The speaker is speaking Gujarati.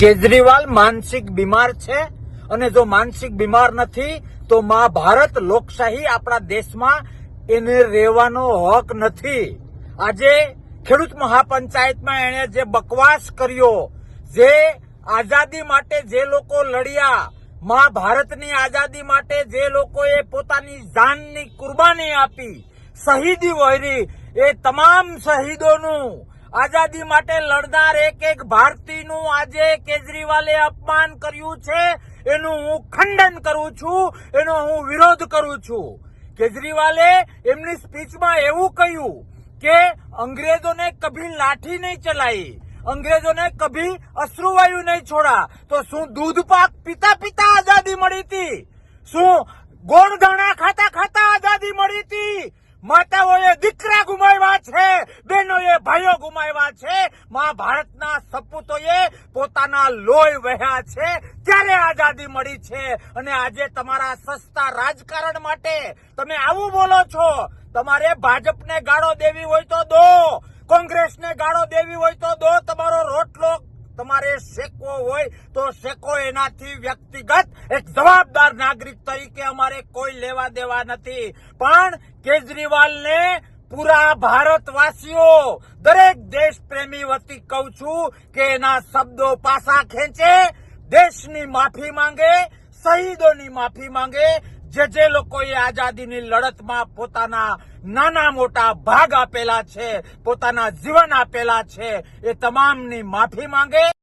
કેજરીવાલ માનસિક બીમાર છે અને જો માનસિક બીમાર નથી, તો મા ભારત લોકશાહી આપણા દેશમાં એને રહેવાનો હક નથી. આજે ખેડૂત મહાપંચાયતમાં એણે જે બકવાસ કર્યો, જે આઝાદી માટે જે લોકો લડ્યા, મા ભારતની આઝાદી માટે જે લોકોએ પોતાની જાનની કુરબાની આપી, શહીદી વહેરી, એ તમામ શહીદોનું આઝાદી માટે લડનાર એક એક ભારતીયનું આજે કેજરીવાલે અપમાન કર્યું છે, એનું હું ખંડન કરું છું, એનો હું વિરોધ કરું છું. કેજરીવાલે એમની સ્પીચમાં એવું કહ્યું કે અંગ્રેજોને કભી લાઠી નહીં ચલાઈ અંગ્રેજોને કભી અશ્રુવાયુ નહીં છોડા. તો શું દૂધ પાક પીતા પીતા આઝાદી મળી હતી? શું ગોળ દાણા ખાતા ખાતા આઝાદી મળી હતી? માતાઓએ દીકરા ગુમાવ્યા છે બહેનોએ ભાઈઓ ગુમાવ્યા છે મહાભારતના સપૂતોએ પોતાના લોહી વહ્યા છે. ત્યારે આઝાદી મળી છે. અને આજે તમારા સસ્તા રાજકારણ માટે તમે આવું બોલો છો. તમારે ભાજપને ગાળો દેવી હોય તો દો. કોંગ્રેસને ગાળો દેવી હોય તો દો. તમારો રોટલો તમારે શેકવો હોય તો શેકો. એનાથી વ્યક્તિગત એક જવાબદાર નાગરિક તરીકે અમારે કોઈ લેવા દેવા નથી. પણ કેજરીવાલને પૂરા ભારતવાસીઓ, દરેક દેશ પ્રેમી વતી કહું છું કે એના શબ્દો પાસા ખેંચે, દેશની માફી માંગે, શહીદોની માફી માંગે, જે જે લોકોએ આઝાદીની લડતમાં પોતાના નાના મોટા ભાગ આપેલા છે, પોતાના જીવન આપેલા છે, એ તમામની માફી માંગે.